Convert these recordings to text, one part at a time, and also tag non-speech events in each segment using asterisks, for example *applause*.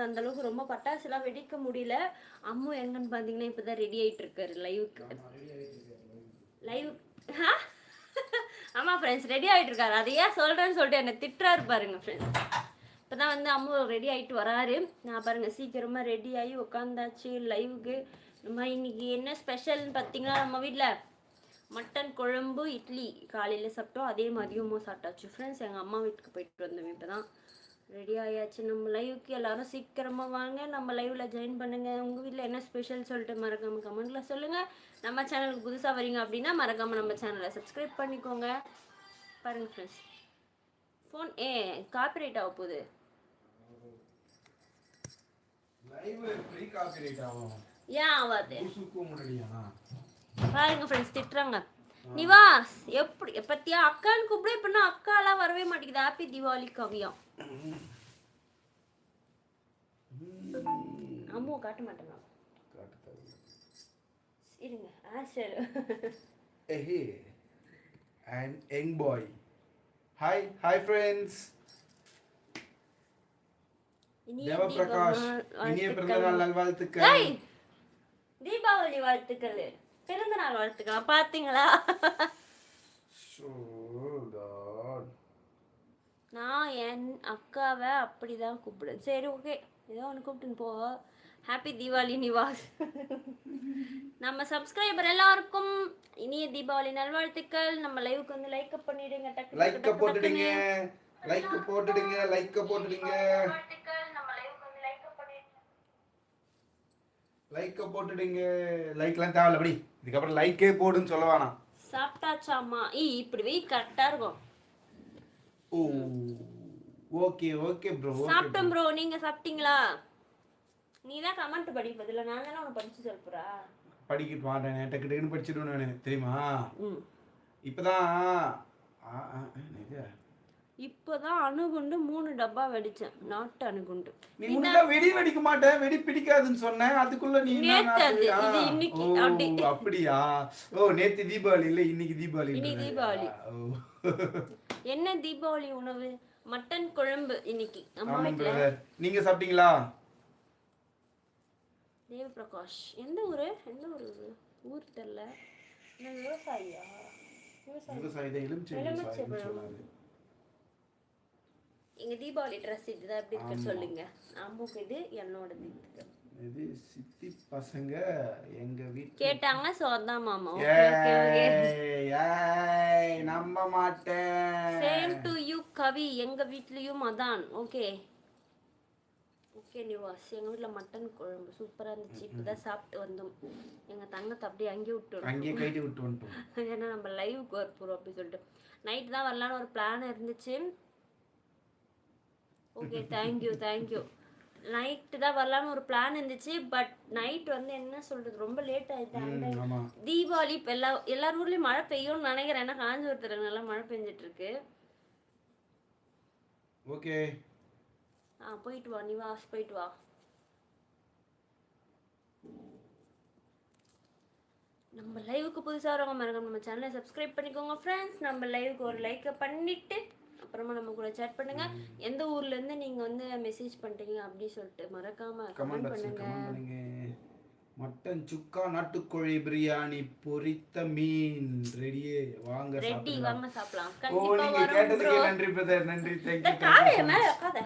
என்னால் அந்த அளவுக்கு ரொம்ப பட்டாசுலாம் வெடிக்க முடியல. அம்மு எங்கன்னு பார்த்தீங்கன்னா இப்போ தான் ரெடி ஆயிட்டு இருக்காரு லைவுக்கு லைவ் ஆமாம் ஃப்ரெண்ட்ஸ் ரெடி ஆகிட்டு இருக்காரு அதை ஏன் சொல்கிறேன்னு சொல்லிட்டு என்னை திட்டுறாரு பாருங்க ஃப்ரெண்ட்ஸ் இப்போ தான் வந்து அம்மு ரெடி ஆகிட்டு வராரு. நான் பாருங்க சீக்கிரமாக ரெடி ஆகி உட்காந்தாச்சு லைவுக்கு நம்ம இன்னைக்கு என்ன ஸ்பெஷல்னு பார்த்தீங்கன்னா நம்ம வீட்டில் மட்டன் குழம்பு இட்லி. காலையில் சாப்பிட்டோம் அதே மதியமும் சாப்பிட்டாச்சு. ஃப்ரெண்ட்ஸ் எங்கள் அம்மா வீட்டுக்கு போயிட்டு வந்தோம் இப்போ தான் ரெடி ஆயாச்சு. நம்ம லைவுக்கு எல்லாரும் சீக்கிரமாக வாங்க. நம்ம லைவில் ஜாயின் பண்ணுங்கள் உங்கள் வீட்டில் என்ன ஸ்பெஷல் சொல்லிட்டு மறக்காம கமெண்ட்டில் சொல்லுங்கள் நம்ம சேனலுக்கு புதுசாக வரீங்க அப்படின்னா மறக்காமல் நம்ம சேனலை சப்ஸ்கிரைப் பண்ணிக்கோங்க. பாருங்கள் ஃப்ரெண்ட்ஸ் ஃபோன் ஏ காப்பிரைட் ஆக போகுது. ஏன் ஆகாது? பாருங்க ஃப்ரெண்ட்ஸ் திட்டுறாங்க. நிவாஸ் எப்படி பத்தியா அக்கான்னு கூப்பிட இப்ப அக்காலாம் வரவே மாட்டேங்குது. ஹாப்பி தீபாவளி கவியம் அம்மாவை காட்ட மாட்டேங்க இருங்க ஆ சரி Hey, and young boy. Hi, hi friends. இனிய தேவ பிரகாஷ் தீபாவளி இனிய பிறந்த வாழ்த்துக்கள். நாள் நல்வாழ்த்துக்கள் தீபாவளி வாழ்த்துக்கள். பிறந்த நாள் வாழ்த்துக்கள். பாத்தீங்களா God. நான் என் அக்காவை அப்படிதான் கூப்பிடுவேன். சரி ஓகே ஏதோ ஒன்று கூப்பிட்டுன்னு போ. ஹாப்பி தீபாவளி நிவாஸ் நம்ம சப்ஸ்கிரைபர் எல்லாருக்கும் இனிய தீபாவளி நல்வாழ்த்துக்கள். நம்ம லைவுக்கு வந்து லைக் பண்ணிடுங்க டக்கு டக்கு போட்டுடுங்க டக்குன்னு. லைக்க போட்டுடுங்க. லைக்க போட்டுடுங்க நல்வாழ்த்துக்கள் நம்ம லைவுக்கு வந்து லைக் பண்ணிடுங்க லைக்க போட்டுடுங்க. லைக்லாம் தேவையில்ல படி. இதுக்கப்புறம் லைக்கே போடுன்னு சொல்ல வேணாம். சாப்பிட்டாச்சாமா ஈ இப்படி வை கரெக்டா இருக்கும். ஓ ஓகே ஓகே ப்ரோ சாப்பிட்டோம் ப்ரோ நீங்க சாப்பிட்டீங்களா? நீ தான் கமெண்ட் படிப்பதில்ல நான் தானே உனக்கு படிச்சு சொல்றா படிக்கிட்டு மாட்டேன். டக்கு டக்குன்னு படிச்சிடுவேன் நான். தெரியுமா? இப்பதான்? இப்போதான் அணுகுண்டு மூணு டப்பா வெடிச்சேன். நாட்டு அணுகுண்டு. நீ முன்னாடி வெடி வெடிக்க மாட்டேன். வெடி பிடிக்காதுன்னு சொன்னேன். அதுக்குள்ள நீ இன்னைக்கு. அப்படியா? ஓ நேத்து தீபாவளி இல்ல இன்னைக்கு தீபாவளி இன்னைக்கு தீபாவளி. என்ன தீபாவளி உணவு? மட்டன் குழம்பு இன்னைக்கு. நீங்க சாப்பிட்டீங்களா? தேவபிரகாஷ். எந்த ஊரு? எந்த ஊரு? ஊர் தெரியல. என்ன விவசாயியா? எங்க தீபாவளி ட்ரெஸ் இதுதான் எப்படி இருக்கு சொல்லுங்க. அம்முக்கு இது என்னோட இது இது சித்தி பசங்க எங்க வீட்டு கேட்டாங்க சோ அதான் மாமா. ஏய், நம்ப மாட்டேன். Same to you Kavi. எங்க வீட்லயும் அதான். Okay okay Nivas. எங்க வீட்ல மட்டன் குழம்பு. சூப்பரா இருந்துச்சு. இப்பதான் சாப்பிட்டு வந்தோம். எங்க தங்கத்தை அப்படியே அங்கேயே விட்டு அங்கேயே கைட்டு விட்டு வந்துட்டோம். *laughs* ஏன்னா நம்ம லைவுக்கு வர போறோம் அப்படி சொல்லிட்டு. நைட் தான் வரலான்னு ஒரு பிளான் இருந்துச்சு. ஓகே தேங்க்யூ தேங்க்யூ நைட்டு தான் வரலான்னு ஒரு பிளான் இருந்துச்சு பட் நைட் வந்து என்ன சொல்றது ரொம்ப லேட் ஆயிடுச்சு தீபாவளி இப்போ எல்லா எல்லார் ஊர்லேயும் மழை பெய்யும்னு நினைக்கிறேன். ஏன்னா காஞ்சிபுரத்தில் நல்லா மழை பெஞ்சிட்டு இருக்கு ஓகே. ஆ போயிட்டு வா நிவாஸ் போயிட்டு வா. நம்ம லைவுக்கு புதுசாக வரவங்க மறக்காம நம்ம சேனலை சப்ஸ்கிரைப் பண்ணிக்கோங்க ஃப்ரெண்ட்ஸ் நம்ம லைவுக்கு ஒரு லைக்கை பண்ணிட்டு அப்புறமா நம்ம கூட சேட் பண்ணுங்க. எந்த ஊர்ல இருந்து நீங்க வந்து மெசேஜ் பண்றீங்க அப்படி சொல்லிட்டு மறக்காம கமெண்ட் பண்ணுங்க. மட்டன் சுக்கா நாட்டுக்கோழி பிரியாணி பொரித்த மீன். ரெடியே வாங்க ரெடி வாங்க சாப்பிடலாம். ஓ கண்டிப்பா நீங்க கேட்டதுக்கு. நன்றி பிரதர் நன்றி. இந்த தேங்க்யூ காலைய மேல உட்காத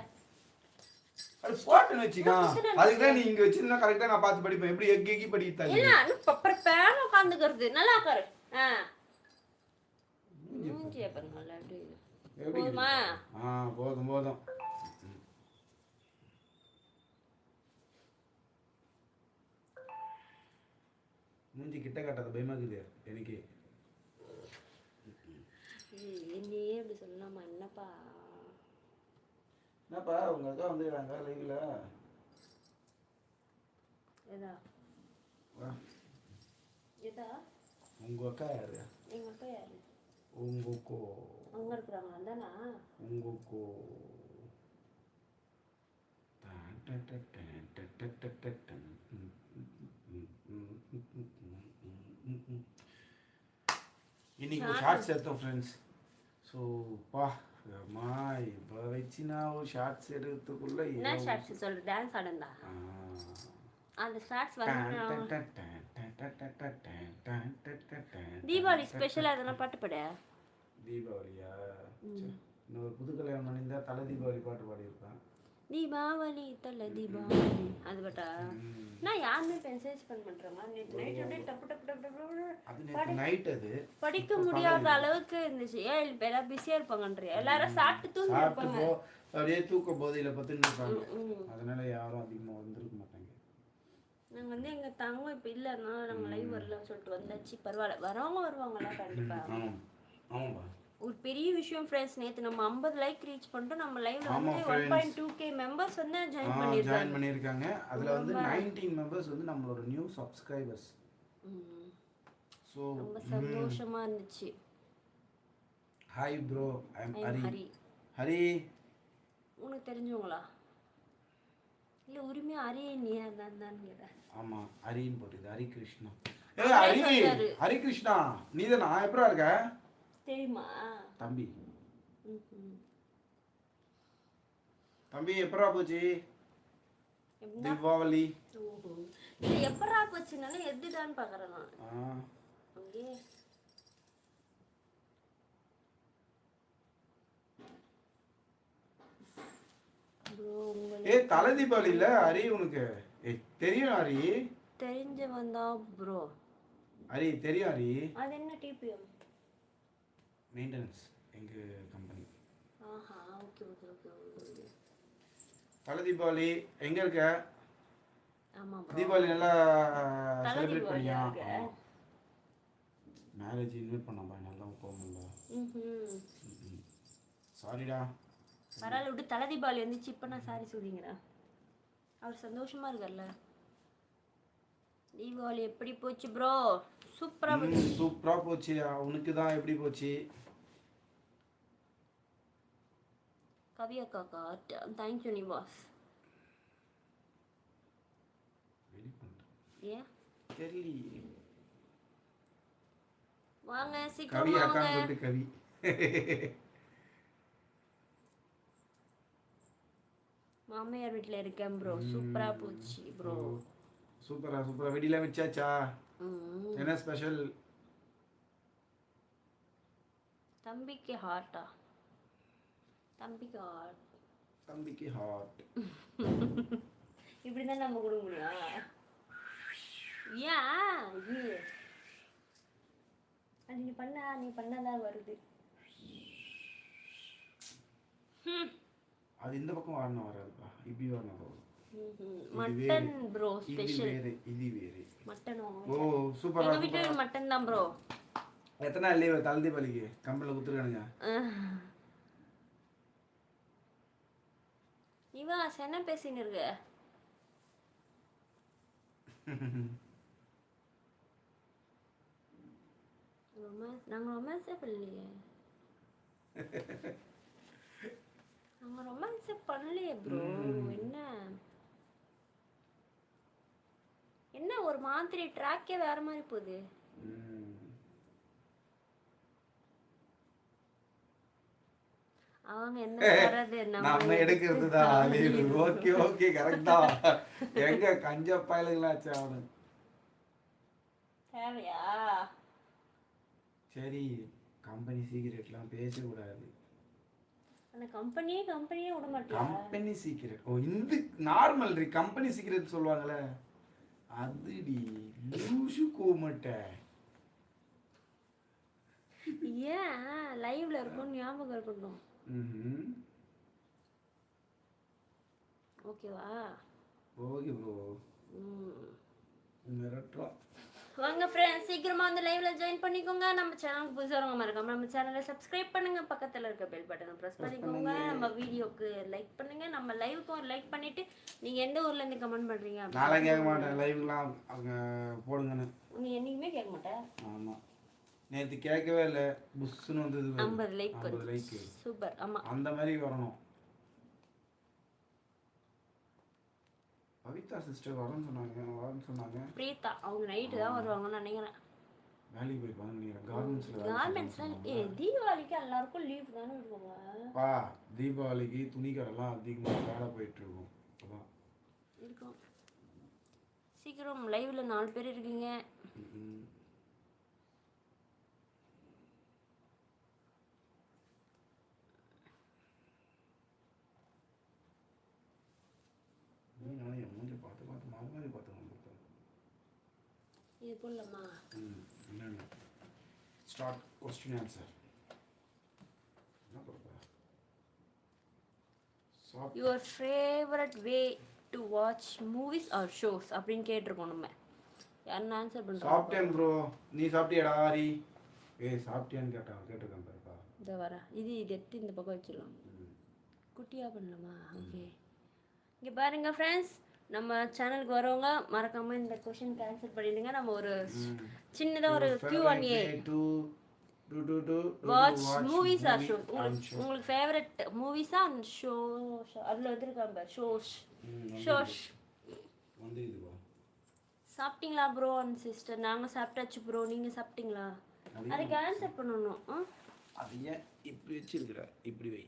அது போட்டுன்னு வச்சுக்கா. அதுக்கு தான் நீ இங்க வச்சிருந்தா கரெக்டா நான் பார்த்து படிப்பேன். எப்படி எக்கி எக்கி படித்தாங்க இல்ல அப்புறம் பேன உட்காந்துக்கிறது நல்லா உட்காரு. ஆ. மூஞ்சிய பாருங்க. நல்லா எப்படி ஆ போதும் போதும். மூஞ்சி கிட்ட காட்டாத பயமா இருக்குது. எனக்கு. என்னையே இப்படி சொல்லலாமா? என்னப்பா? என்னப்பா உங்க அக்கா வந்துக்கிறாங்க லைவ்ல எதா? எதா? உங்க அக்கா யாரு? எங்க அக்கா யாரு? உங்க அங்கே இருக்கிறவங்க வந்தானா உங்களுக்கு இன்னைக்கு ஷார்ட்ஸ் எடுத்தோம் ஃப்ரெண்ட்ஸ் ஸோ பா அம்மா இப்போ வச்சு நான் ஒரு ஷார்ட்ஸ் எடுத்துக்குள்ள என்ன ஷார்ட்ஸ் சொல்ற டான்ஸ் ஆடுந்தா அந்த ஷார்ட்ஸ் வந்து தீபாவளி ஸ்பெஷல் எதனா பாட்டு பாடு தீபாவளியா? இன்னொரு புது கல்யாணம் பண்ணியிருந்தா தலை தீபாவளி பாட்டு பாடியிருப்பேன். தீபாவளி தல தீபாவளி. அது பாட்டா. நான் யாருமே மெசேஜ் பண்ண நேற்று நைட் அப்படியே டப்பு டப்பு டப்பு டப்பு டப்பு அது நேற்று நைட் அது. படிக்க முடியாத அளவுக்கு இருந்துச்சு. ஏன் எல்லாம் பிஸியா இருப்பாங்கன்றியா? எல்லாரும் சாப்பிட்டு தூங்கி இருப்பாங்க. அப்படியே தூக்க போதையில பத்துன்னு இருப்பாங்க. அதனால யாரும் அதிகமா வந்திருக்க மாட்டாங்க. நாங்க வந்து எங்க தங்கம் இப்ப இல்ல. அதனால நாங்க லைவ் வரலன்னு சொல்லிட்டு வந்தாச்சு. பரவாயில்ல. வரவங்க வருவாங்களா? கண்டிப்பா. ஆமாம் ஆமாம்பா ஒரு பெரிய விஷயம் ஃப்ரெண்ட்ஸ் நேத்து நம்ம 50 லைக் ரீச் பண்ணிட்டு நம்ம லைவ்ல வந்து one friends. Point two K members வந்து ஜாயின் ஜாயின் பண்ணிருக்காங்க அதுல வந்து நைன்டீன் மெம்பர்ஸ் வந்து நம்மளோட நியூ சப்ஸ்கிரைபர்ஸ். ஸோ ரொம்ப சந்தோஷமா இருந்துச்சு. Hi bro I am Hari Hari உனக்கு தெரிஞ்சவங்களா? இல்ல உரிமையா நீ தான் ஆமா ஹரின்னு போட்டுது ஹரி கிருஷ்ணா ஹரி கிருஷ்ணா நீ தானா எப்படா இருக்க? தெரியுமா தம்பி. தம்பி எப்படா போச்சு? தீபாவளி. எப்படா போச்சுனால எதுடான்னு பாக்குறேன் நான் உங்களுக்கு ஏ தலை தீபாவளி இல்ல ஹரி உனக்கு. தெரியும் ஹரி. தெரிஞ்சவன் தான் ப்ரோ. ஹரி தெரியும் ஹரி. அது என்ன டிபிஎம் மெயின்டெனன்ஸ் எங்க கம்பெனி தலை தீபாவளி எங்க இருக்க? தீபாவளி நல்லா செலிப்ரேட் பண்ணியா? மேரேஜ் இன்வைட் பண்ணப்பா நல்லா போகணும்ல ம் சாரிடா பரவாயில்ல விட்டு தலை தீபாவளி வந்துச்சு இப்போ நான் சாரி சொல்லிங்கிறேன் அவர் சந்தோஷமா இருக்கார்ல. தீபாவளி எப்படி போச்சு ப்ரோ சூப்பரா போச்சு. சூப்பரா போச்சு. உனக்கு தான் எப்படி போச்சு? கவியா காக்கா தேங்க்யூ நிவாஸ் ஏன் வாங்க கவி சீக்கிரமா சொல்லிட்டு கவி. மாமியார் வீட்ல இருக்கேன் ப்ரோ சூப்பரா போச்சு ப்ரோ சூப்பரா சூப்பரா. வெடிலாம் வச்சாச்சா என்ன ஸ்பெஷல் தம்பிக்கு ஹார்ட்டா தம்பிக்கு ஹார்ட் தம்பிக்கு ஹார்ட் இப்படிதான் நம்ம கொடுக்க முடியும் ஏன்? இது. அது நீ பண்ண நீ பண்ணாதான் வருது. அது இந்த பக்கம் வாரணம் வராதுப்பா. இப்படி வாரணம் வரும் ம்ஹும். மட்டன் ப்ரோ இது ஸ்பெஷல் வேறு. இது வேறு. மட்டனோ ஓ சூப்பரா எங்க மட்டன் தான் ப்ரோ எத்தனை லீவு தலை தீபாவளிக்கு? கம்பெனியில் கொடுத்துருக்கானுங்க. இவா என்ன பேசின்னு இருக்க ரொமான்ஸ் நாங்க ரொமான்ஸே பண்ணலையே. நாங்க ரொமான்ஸே பண்ணலையே ப்ரோ என்ன? என்ன ஒரு மாதிரி ட்ராக்கே வேற மாதிரி போகுது. அவங்க என்ன நம்ம எடுக்கிறது தான் லீவு ஓகே ஓகே கரெக்டா எங்க கஞ்ச பயலுங்களாச்சு தேவையா? சரி கம்பெனி சீக்கிரட்லாம் பேசக்கூடாது. அந்த கம்பெனியே கம்பெனியே விட கம்பெனி சீக்கிரட் ஓ இந்த நார்மல் ரீ கம்பெனி சீக்கிரட் சொல்லுவாங்களே. அதுடி லூசு கோமட்ட. ஏன் லைவ்ல இருக்கும் ஞாபகம் இருக்கட்டும். ஓகேவா ஓகே ப்ரோ மிரட்டுறோம் வாங்க ஃப்ரெண்ட்ஸ் சீக்கிரமா வந்து லைவ்ல ஜாயின் பண்ணிக்கோங்க. நம்ம சேனலுக்கு புதுசாக மறக்காம நம்ம சேனலை சப்ஸ்கிரைப் பண்ணுங்க. பக்கத்துல இருக்க பெல் பட்டனை ப்ரெஸ் பண்ணிக்கோங்க. நம்ம வீடியோக்கு லைக் பண்ணுங்க. நம்ம லைவுக்கு ஒரு லைக் பண்ணிட்டு நீங்க எந்த ஊர்ல இருந்து கமெண்ட் பண்றீங்க? நாளை கேட்க மாட்டேன். லைவ்லாம் அவங்க போடுங்கன்னு. நீ என்னைக்குமே கேட்க மாட்டேன் ஆமாம் நேற்று கேட்கவே இல்லை. புஷ்ஷுன்னு வந்தது. ஐம்பது லைக் ஐம்பது லைக்கு சூப்பர். ஆமா. அந்த மாதிரி வரணும். பவிதா சிஸ்டர் வரேன்னு சொன்னாங்க. வரேன்னு சொன்னாங்க. பிரீதா அவங்க நைட்டு தான் வருவாங்கன்னு நினைக்கிறேன். வேலைக்கு போயிருப்பாங்க நினைக்கிறேன். கார்மெண்ட்ஸில் ஏ தீபாவளிக்கு எல்லாருக்கும் லீவ் தானே இருக்குங்க பா தீபாவளிக்கு துணி கடைலாம் அதிகமாக வேலை போயிட்டு இருக்கும். அதான் இருக்கும். சீக்கிரம் லைவ்ல நாலு பேர் இருக்கீங்க ம். நீ நானும் என் மூஞ்சி பார்த்து பார்த்து மாவு மாதிரி பார்த்து வந்துருக்கேன் இது போடலாமா? என்னென்ன? ஸ்டார்ட் கொஸ்டின் ஆன்சர் என்ன சாப்பிட்டு your favourite way to watch movies or shows அப்படின்னு கேட்டிருக்கோம் நம்ம. யாருன்னு ஆன்சர் பண்ணுறோம் சாப்பிட்டேன் ப்ரோ நீ சாப்பிட்டியாடா ஆரி? ஏய் சாப்பிட்டியான்னு கேட்டான் கேட்டிருக்கேன் பாருப்பா. இந்த வர. இது இது எடுத்து இந்த பக்கம் வச்சிடலாம். குட்டியாக பண்ணலாமா? ஓகே இங்கே பாருங்க ஃப்ரெண்ட்ஸ் நம்ம சேனலுக்கு வரவங்க மறக்காம இந்த கொஷின் ஆன்சர் பண்ணிடுங்க. நம்ம ஒரு சின்னதாக ஒரு Q one A watch movies or shows உங்களுக்கு ஃபேவரட் மூவிஸா அண்ட் ஷோ அதில் வந்துருக்காங்க பாரு. ஷோஸ் ஷோஸ் வந்து இதுவா சாப்பிட்டீங்களா ப்ரோ அண்ட் சிஸ்டர் நாங்கள் சாப்பிட்டாச்சு ப்ரோ நீங்கள் சாப்பிட்டீங்களா? அதுக்கு ஆன்சர் பண்ணணும். அது ஏன் இப்படி வச்சிருக்கிற. இப்படி வை.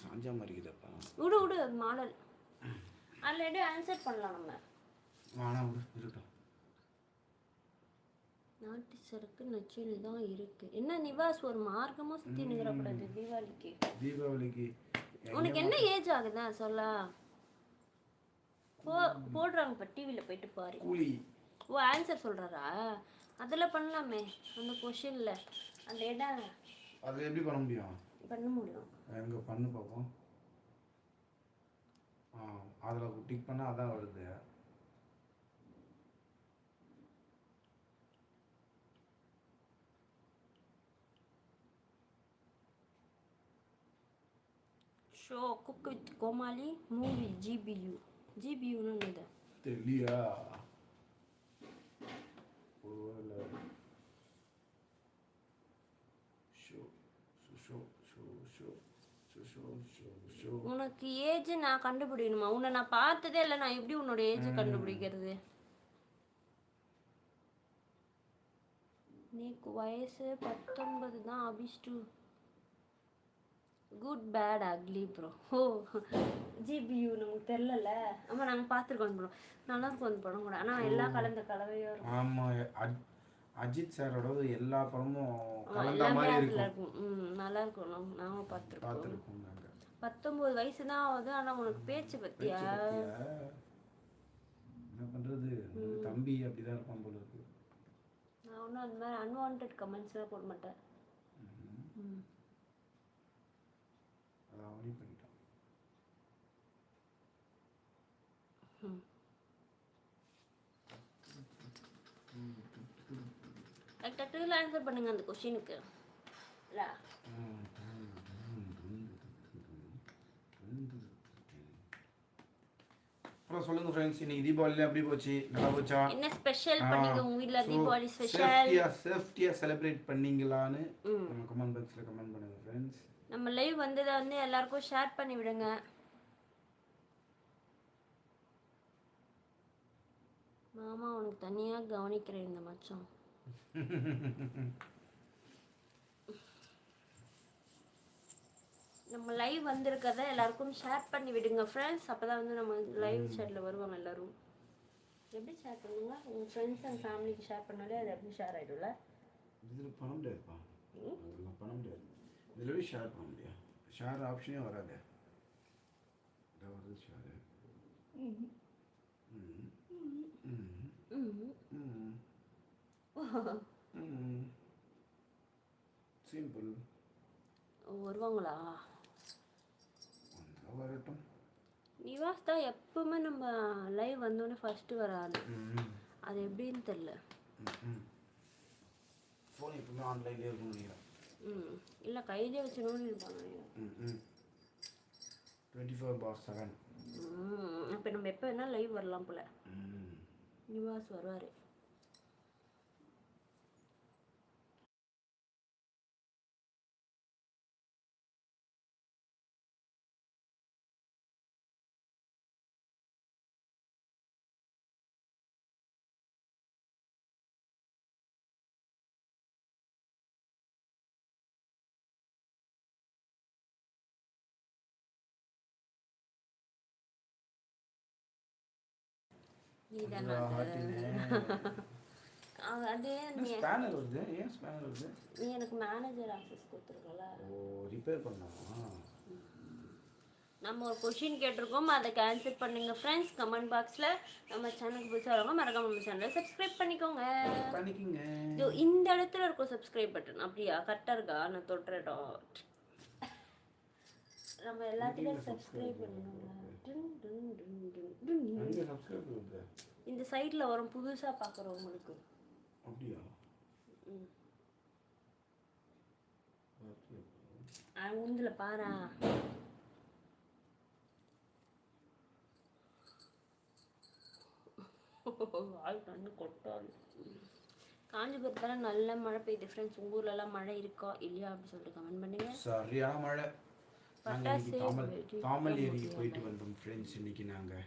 சாஞ்சா மாதிரி இருக்குதப்பா விடு விடு மாடல். ஆல்ரெடி ஆன்சர் பண்ணலாம் நம்ம. வானா விடு இருக்கட்டும். நாட்டு சரக்கு நச்சுன்னு தான் இருக்கு. என்ன நிவாஸ் ஒரு மார்க்கமாக சுற்றி நிற்கிறக்கூடாது தீபாவளிக்கு. தீபாவளிக்கு உனக்கு என்ன ஏஜ் ஆகுதா? சொல்ல. போ போடுறாங்க இப்போ டிவியில் போயிட்டு பாரு. கூலி. ஓ ஆன்சர் சொல்கிறாரா அதில் பண்ணலாமே. அந்த கொஷினில் அந்த இடம். அது எப்படி பண்ண முடியும்? பண்ண முடியும். எங்க பண்ணு பார்ப்போம் ஆ அதில் டிக் பண்ணால் அதான் வருது. Show cook with Komali movie GBU ஜிபியூன்னு தெரியலையா? ஒருவேளை உனக்கு ஏஜ் நான் கண்டுபிடிக்கணுமா? உன்னை நான் பார்த்ததே இல்லை. நான் எப்படி உன்னோட ஏஜ் கண்டுபிடிக்கிறது? நீக்கு வயசு பத்தொன்பது தான் அபிஷ்டு good bad ugly bro oh GBU நமக்கு தெரிலல ஆமாம் நாங்கள் பார்த்துருக்கோம் ப்ரோ நல்லா இருக்கும் அந்த படம் கூட. ஆனால் எல்லா கலந்த கலவையும் இருக்கும். ஆமாம் அஜித் சாரோட எல்லா படமும் கலந்த மாதிரி இருக்கும். நல்லா இருக்கும். நம்ம நாங்கள் பார்த்துருக்கோம் பார்த்துருக்கோம் நாங்கள் பத்தொம்போது வயசு தான் ஆகுது. ஆனால் உனக்கு பேச்சு பத்தியா? என்ன பண்ணுறது தம்பி அப்படிதான் இருப்பான் போல இருக்கு. நான் ஒன்றும் அந்த மாதிரி அன்வான்ட் கமெண்ட்ஸ்லாம் போட மாட்டேன். ம். அதை அவனே பண்ணிட்டான் டக்கு டக்குல ஆன்சர் பண்ணுங்க அந்த கொஷினுக்கு அப்புறம் சொல்லுங்க ஃப்ரெண்ட்ஸ் இன்னைக்கு தீபாவளிலாம் எப்படி போச்சு? நல்லா போச்சா? என்ன ஸ்பெஷல் பண்ணீங்க உங்க வீட்ல? தீபாவளி ஸ்பெஷல் சேஃப்டியா சேஃப்டியா செலிப்ரேட் பண்ணீங்களான்னு. நம்ம கமெண்ட் பாக்ஸ்ல கமெண்ட் பண்ணுங்க ஃப்ரெண்ட்ஸ் நம்ம லைவ் வந்ததை வந்து எல்லாருக்கும் ஷேர் பண்ணி விடுங்க. மாமா உனக்கு தனியா கவனிக்கிறேன் இந்த மச்சான் நம்ம லைவ் வந்திருக்கத எல்லாருக்கும் ஷேர் பண்ணி விடுங்க ஃப்ரெண்ட்ஸ் அப்பதான் வந்து நம்ம லைவ் சேட்ல வருவாங்க எல்லாரும். எப்படி ஷேர் பண்ணுங்க உங்க ஃப்ரெண்ட்ஸ் அண்ட் ஃபேமிலிக்கு ஷேர் பண்ணாலே அது எப்படி ஷேர் ஆயிடும்ல? இதுல பண்ண முடியாதுப்பா. அதெல்லாம் பண்ண முடியாது. இதுல போய் ஷேர் பண்ண முடியாது. ஷேர் ஆப்ஷனே வராது. வருது ஷேர் *laughs* சிம்பிள் வருவாங்களா? வரட்டும். நிவாஸ் தான் எப்பவுமே நம்ம லைவ் வந்தோடனே ஃபர்ஸ்ட் வர ஆளு அது எப்படின்னு தெரில ஃபோன் எப்பவுமே ஆன்லைன்லேயே இருக்கும்னு நினைக்கிறேன். ம் இல்லை கையிலே வச்சு நோண்டி இருப்பாங்க டுவெண்ட்டி ஃபோர் பார் செவன் ம் அப்போ நம்ம எப்போ வேணால் லைவ் வரலாம் போல. நிவாஸ் வருவார். அது ஸ்பேனர் வருது? ஏன் ஸ்பேனர் வருது? நீ எனக்கு மேனேஜர் ஆஃபீஸ் கொடுத்துருக்கல. ஓ ரிப்பேர் பண்ணாமா நம்ம ஒரு கொஷின் கேட்டிருக்கோம். அதுக்கு ஆன்சர் பண்ணுங்க ஃப்ரெண்ட்ஸ் கமெண்ட் பாக்ஸில் நம்ம சேனலுக்கு புதுசாக வரவங்க மறக்காம நம்ம சேனலை சப்ஸ்கிரைப் பண்ணிக்கோங்க. பண்ணிக்கிங்க. இந்த இடத்துல இருக்கும் சப்ஸ்கிரைப் பட்டன் அப்படியா? கரெக்டாக இருக்கா? நான் தொட்டுற இடம் நம்ம எல்லாத்தையும் சப்ஸ்கிரைப் வருது இந்த சைடில் வரும் புதுசாக பார்க்குறவங்களுக்கு அப்படியா? அப்படியா? உந்தில் பாரா. ஆள் கண்ணு கொட்டாது. காஞ்சிபுரத்தில் நல்ல மழை பெய்யுது ஃப்ரெண்ட்ஸ் உங்கள் ஊர்லலாம் மழை இருக்கா? இல்லையா? அப்படின்னு சொல்லிட்டு கமெண்ட் பண்ணுங்க. சரியான மழை. நாங்கள் இன்னைக்கு தாமல் தாமல் ஏரிக்கு. போயிட்டு வந்தோம் ஃப்ரெண்ட்ஸ் இன்னைக்கு நாங்கள்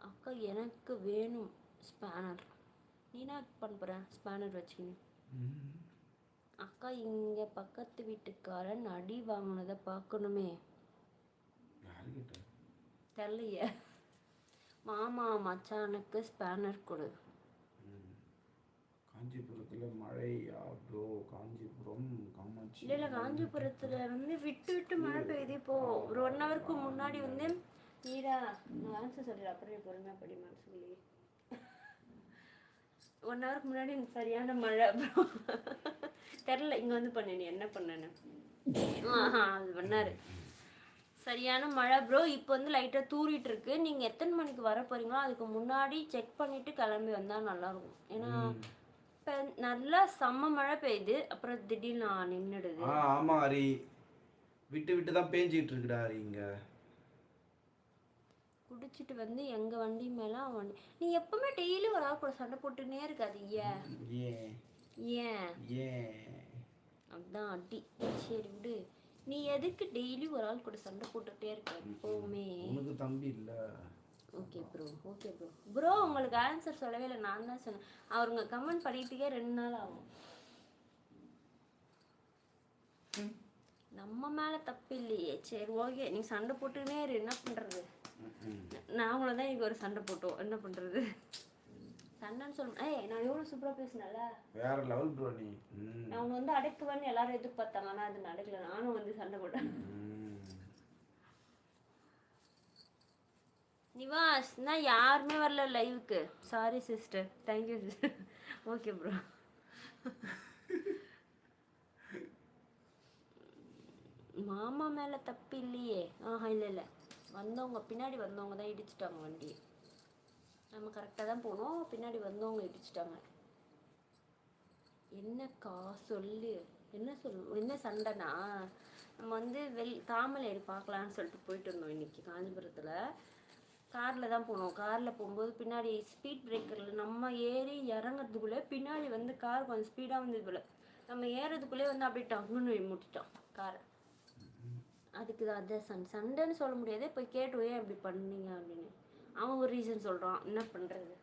அக்கா எனக்கு வேணும் ஸ்பேனர் நீ என்ன பண்ண போற? ஸ்பேனர் வச்சுக்கின்னு. அக்கா இங்கே பக்கத்து வீட்டுக்காரன் அடி வாங்கினதை பார்க்கணுமே தெரியலையே. மாமா மச்சானுக்கு ஸ்பேனர் கொடு. காஞ்சிபுரத்தில் மழையா ப்ரோ காஞ்சிபுரம் காமாட்சி. இல்லை இல்லை காஞ்சிபுரத்தில் வந்து விட்டு விட்டு மழை பெய்யுது. இப்போ ஒரு ஒன் ஹவருக்கு முன்னாடி வந்து நீரா நான் ஆன்சர் சொல்கிறேன் அப்புறம் பொறுமையாக படி மனசுக்குள்ளேயே ஒன் ஹவருக்கு முன்னாடி சரியான மழை அப்புறம் *laughs* தெரில இங்கே வந்து பண்ணு நீ என்ன பண்ணேன்னு ஆஹா அது பண்ணாரு. சரியான மழை ப்ரோ இப்போ வந்து லைட்டாக தூறிட்டு இருக்கு நீங்கள் எத்தனை மணிக்கு வர போறீங்களோ அதுக்கு முன்னாடி செக் பண்ணிட்டு கிளம்பி வந்தால் நல்லாயிருக்கும் ஏன்னா இப்போ நல்லா செம்ம மழை பெய்யுது. அப்புறம் திடீர்னு நான் நின்றுடுது ஆ ஆமாம் ஹரி. விட்டு விட்டு தான் பேஞ்சிக்கிட்டு இருக்குடா ஹரி இங்கே. குடிச்சிட்டு வந்து எங்கள் வண்டி மேலே அவன் வண்டி. நீ எப்பவுமே டெய்லி ஒரு ஆள் கூட சண்டை போட்டுனே இருக்காது ஏன்? ஏன்? ஏன்? ஏன்? அதான் அடி. சரி விடு. நீ எதுக்கு டெய்லி ஒரு ஆள் கூட சண்டை போட்டுட்டே இருக்க எப்பவுமே? உனக்கு தம்பி இல்லை. Okay bro okay bro bro உங்களுக்கு ஆன்சர் சொல்லவே இல்லை. நான் தான் சொன்னேன். அவருங்க கமெண்ட் படிக்கிறதுக்கே ரெண்டு நாள் ஆகும். நம்ம மேலே தப்பு இல்லையே. சரி ஓகே நீ சண்டை போட்டுக்கினே இரு. என்ன பண்ணுறது நாங்களும் தான் இன்னைக்கு ஒரு சண்டை போட்டோம். என்ன பண்ணுறது சண்டைன்னு சொல்ல ஏய் நான் எவ்வளோ சூப்பராக பேசினல வேற லெவல் ப்ரோ நீ. உன்னை வந்து அடக்குவேன்னு எல்லாரும் எதிர்பார்த்தாங்க. ஆனால் அது நடக்கல. நானும் வந்து சண்டை போட்டேன். நிவாஸ் நான் யாருமே வரல லைவுக்கு sorry sister thank you sister okay bro மாமா மேலே தப்பு இல்லையே. ஆஹா இல்லை இல்லை. வந்தவங்க பின்னாடி வந்தவங்க தான் இடிச்சிட்டாங்க வண்டி நம்ம கரெக்டாக தான் போனோம். பின்னாடி வந்தவங்க இடிச்சிட்டாங்க. என்னக்கா சொல்லு? என்ன சொல்லு என்ன சண்டைனா நம்ம வந்து வெள் தாமலேடு பார்க்கலான்னு சொல்லிட்டு போயிட்டு இருந்தோம் இன்னைக்கு காஞ்சிபுரத்தில். காரில் தான் போனோம். காரில் போகும்போது பின்னாடி ஸ்பீட் பிரேக்கரில் நம்ம ஏறி இறங்குறதுக்குள்ளே பின்னாடி வந்து கார் கொஞ்சம் ஸ்பீடாக வந்தது போல். நம்ம ஏறதுக்குள்ளே வந்து அப்படியே டங்குன்னு முட்டிட்டோம் காரை அதுக்கு தான் அதான் சண்டை சண்டைன்னு சொல்ல முடியாது. போய் கேட்டு ஏன் இப்படி பண்ணீங்க அப்படின்னு. அவன் ஒரு ரீசன் சொல்கிறான் என்ன பண்ணுறது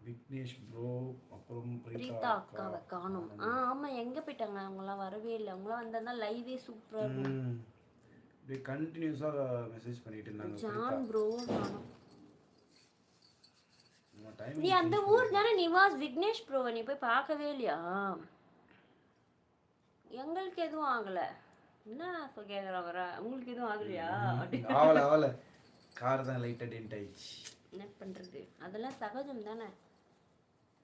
விக்னேஷ் ப்ரோ அப்புறம் பிரீதா அக்காவை காணும். ஆ. ஆமாம் எங்கே போயிட்டாங்க? அவங்களாம் வரவே இல்லை. அவங்களாம் வந்திருந்தா லைவே சூப்பராக இருக்கும். ம். இப்படியே கண்டினியூஸாக மெசேஜ் பண்ணிட்டு இருந்தாங்க ஜான் ப்ரோ காணும். நீ அந்த ஊர் தானே நிவாஸ்? விக்னேஷ் ப்ரோவை நீ போய் பார்க்கவே இல்லையா? எங்களுக்கு எதுவும் ஆகல. என்ன இப்போ கேட்குறவர உங்களுக்கு எதுவும் ஆகலையா? ஆவல ஆவல. கார் தான் லைட்டாக டென்ட் ஆயிடுச்சு. என்ன பண்ணுறது அதெல்லாம் சகஜம் தானே.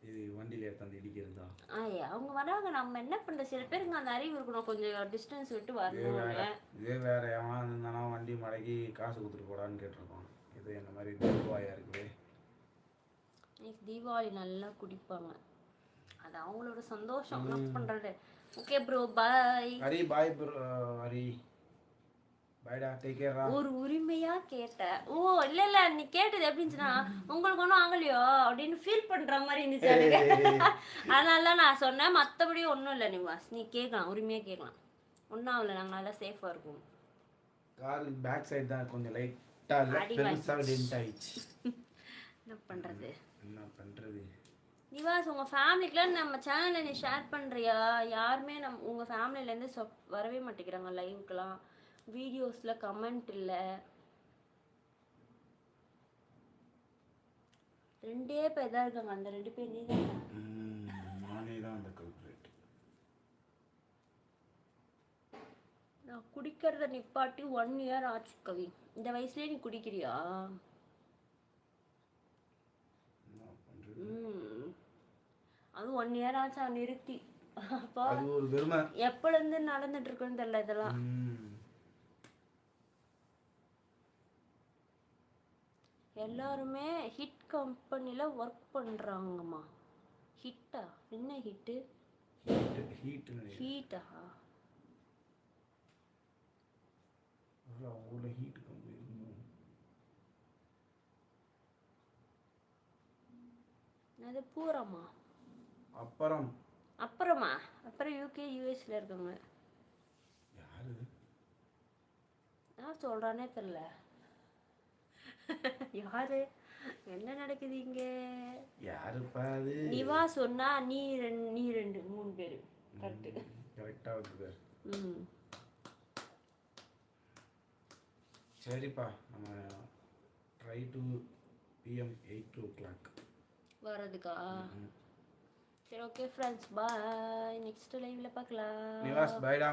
இது வண்டியில் எடுத்தாந்து இடிக்கிறதா ஆய் அவங்க வராங்க. நம்ம என்ன பண்ணுறது சில பேருக்கு அந்த அறிவு இருக்கணும். கொஞ்சம் டிஸ்டன்ஸ் விட்டு வரணும் இதே வேற எவன் இருந்தானா வண்டி மடக்கி காசு கொடுத்துட்டு போடான்னு கேட்டிருப்பான். இது என்ன மாதிரி தூவாயா இருக்குது. தீபாவளி நல்லா குடிப்பாங்க. அது அவங்களோட சந்தோஷம். என்ன பண்ணுறது okay bro bye Hari bye bro Hari பாய்டா டேக் கேர்ரா ஒரு உரிமையா கேட்டேன் ஓ இல்ல இல்ல நீ கேட்டது எப்படி இருந்துச்சுன்னா உங்களுக்கு ஒன்றும் ஆகலையோ? அப்படின்னு ஃபீல் பண்ற மாதிரி இருந்துச்சு எனக்கு. அதனால நான் சொன்னேன் மற்றபடி ஒன்றும் இல்லை நிவாஸ் நீ கேட்கலாம் உரிமையா கேட்கலாம் ஒன்றும் ஆகல நாங்கள் நல்லா சேஃபாக இருக்கும். கார் பேக் சைடு தான் கொஞ்சம் லைட்டாக அடி பெருசாக டென்ட் ஆயிடுச்சு என்ன பண்றது? என்ன பண்ணுறது நிவாஸ் உங்கள் ஃபேமிலிக்கெலாம் நம்ம சேனலில் நீ ஷேர் பண்ணுறியா யாருமே நம் உங்கள் ஃபேமிலிலேருந்து சொ வரவே மாட்டேங்கிறாங்க லைவுக்கெலாம் வீடியோஸில் கமெண்ட் இல்லை. ரெண்டே பேர் தான் இருக்காங்க. அந்த ரெண்டு பேர் நீ தான் நானே தான் அந்த கல்பரேட் நான் குடிக்கிறத நிப்பாட்டி ஒன் இயர் ஆச்சு கவி. இந்த வயசுலயே நீ குடிக்கிறியா? ம். அது ஒன் இயர் ஆச்சா நிறுத்தி. அப்போ அது ஒரு பெருமை. எப்போலேருந்து நடந்துட்டு இருக்குன்னு தெரியல இதெல்லாம். எல்லாருமே ஹிட் கம்பெனியில் ஒர்க் பண்ணுறாங்கம்மா ஹிட்டா என்ன ஹிட்டு ஹீட் ஹீட் ஹீட்டா ஊரில் ஹீட் கம்பெனி அது பூரமா அப்புறம். அப்புறமா? அப்புறம் யூகே யூஎஸ்ல இருக்காங்க யாரு? நான் சொல்கிறானே தெரில யாரு? என்ன நடக்குது இங்கே? யாருப்பா அது? நிவா சொன்னா நீ ரெண்டு நீ ரெண்டு மூணு பேர். கரெக்டு கரெக்டாக வந்துருக்காரு ம். சரிப்பா நம்ம try to PM eight o'clock வர்றதுக்கா? சரி ஓகே ஃப்ரெண்ட்ஸ் பாய் நெக்ஸ்ட் லைவ்ல பார்க்கலாம். நிவாஸ் பாய்டா